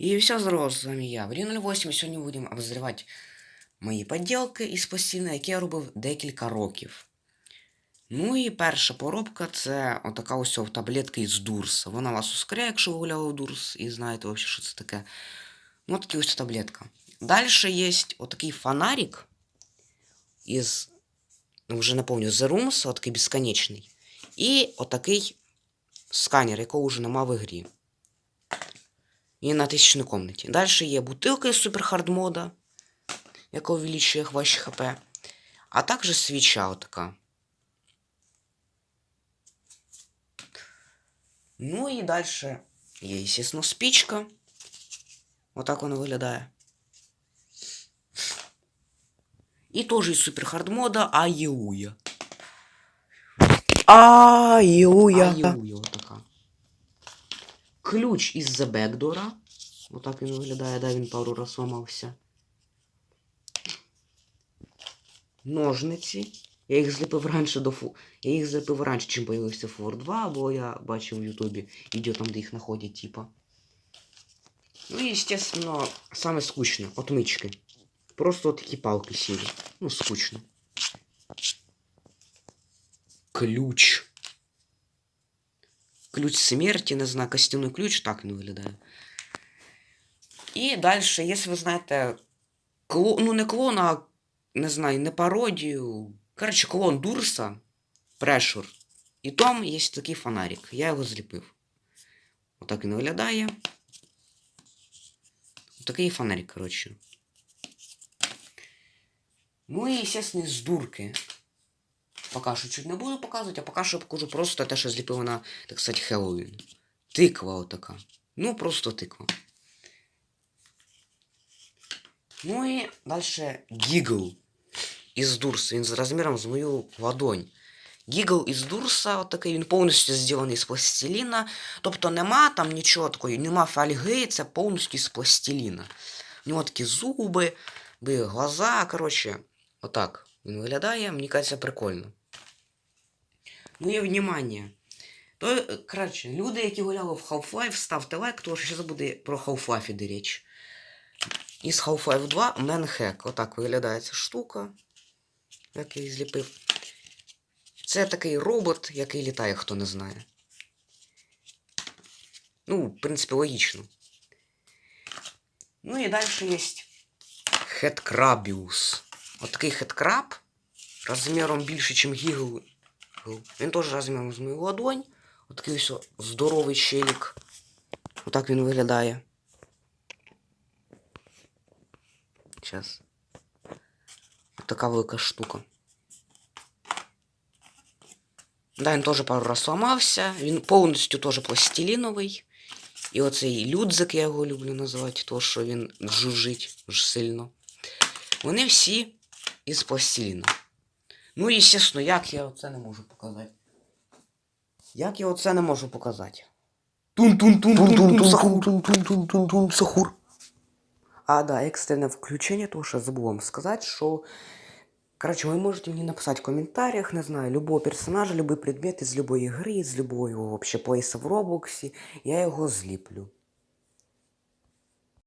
И все здорово, с вами я, Брін08. Сьогодні будемо обозрівати мої поділки із постійно, які я робив декілька років. Ну і перша поробка це отака ось таблетка із Дурс. Вона вас ускоряє, якщо ви гуляли в Дурс і знаєте вообще, що це таке. Ну, така ось таблетка. Далі є отакий фонарик із, ну вже пам'ятаю, The Rooms, отакий безконечний. І отакий сканер, якого вже нема в ігрі. І на тисячній комнаті. Далі є бутилка із суперхардмода, яка увеличує ваші ХП. А також свіча отака. Ну і далі є, звісно, спічка. Отак вона виглядає. І теж із суперхардмода Аюя. Аюя. Аюя отака. Ключ із Backdoor. Отак він виглядає, да, він пару раз ламався. Ножниці. Я їх зліпив раніше до фу. Я їх зліпив раніше, чим появився Фор 2, бо я бачив в Ютубі відео там, де їх знаходять, типа. Ну і, естественно, саме скучне, отмички. Просто такі палки сірі. Ну, скучно. Ключ. Ключ смерті, не знаю, костяний ключ, так він виглядає. І далі, якщо ви знаєте, кло... ну не клон, а не знаю, не пародію. Коротше, клон Дурса, Прешур. І там є такий фонарик. Я його зліпив. Отак він виглядає. Такий фонарик, коротше. Ну і, естественно, з дурки. Пока що чуть не буду показувати, а поки що покажу просто те, що зліпив на, так сказати, Хеллоуін. Тиква отака. Ну, просто тиква. Ну і далі Гігл із Дурса. Він з розміром з мою ладонь. Гігл із Дурса, отакий, він повністю зроблений з пластиліна. Тобто нема там нічого такої, нема фольги, це повністю з пластиліна. У нього такі зуби, глаза, коротше, отак він виглядає, мені кажеться, прикольно. І внимание. То, коротше, люди, які гуляли в Half-Life, ставте лайк, тому що зараз буде про Half-Life іде річ. Із Half-Life 2 Менхек. Отак виглядає ця штука. Як я її зліпив. Це такий робот, який літає, хто не знає. Ну, в принципі, логічно. Ну і далі є Хеткрабіус. От такий хеткраб розміром більше, ніж гігл. Він теж розміром з мою ладонь. От такий ось здоровий щелік. Отак він виглядає. Сейчас. Така велика штука. Да, він теж пару раз ламався. Він повністю теж пластиліновий. І оцей людзик, я його люблю називати, то що він жужить сильно. Вони всі із пластиліна. Ну, і, звісно, як я оце не можу показати. Як я оце не можу показати? Тун-тун-тун-тун-тун-тун-тун-тун-тун-тун, Сахур. А, да, екстрене включення, тому що забув вам сказати, що. Короче, ви можете мені написати в коментарях, не знаю, любого персонажа, любой предмет із любої гри, з любої вообще плейса в Роблоксі, я його зліплю.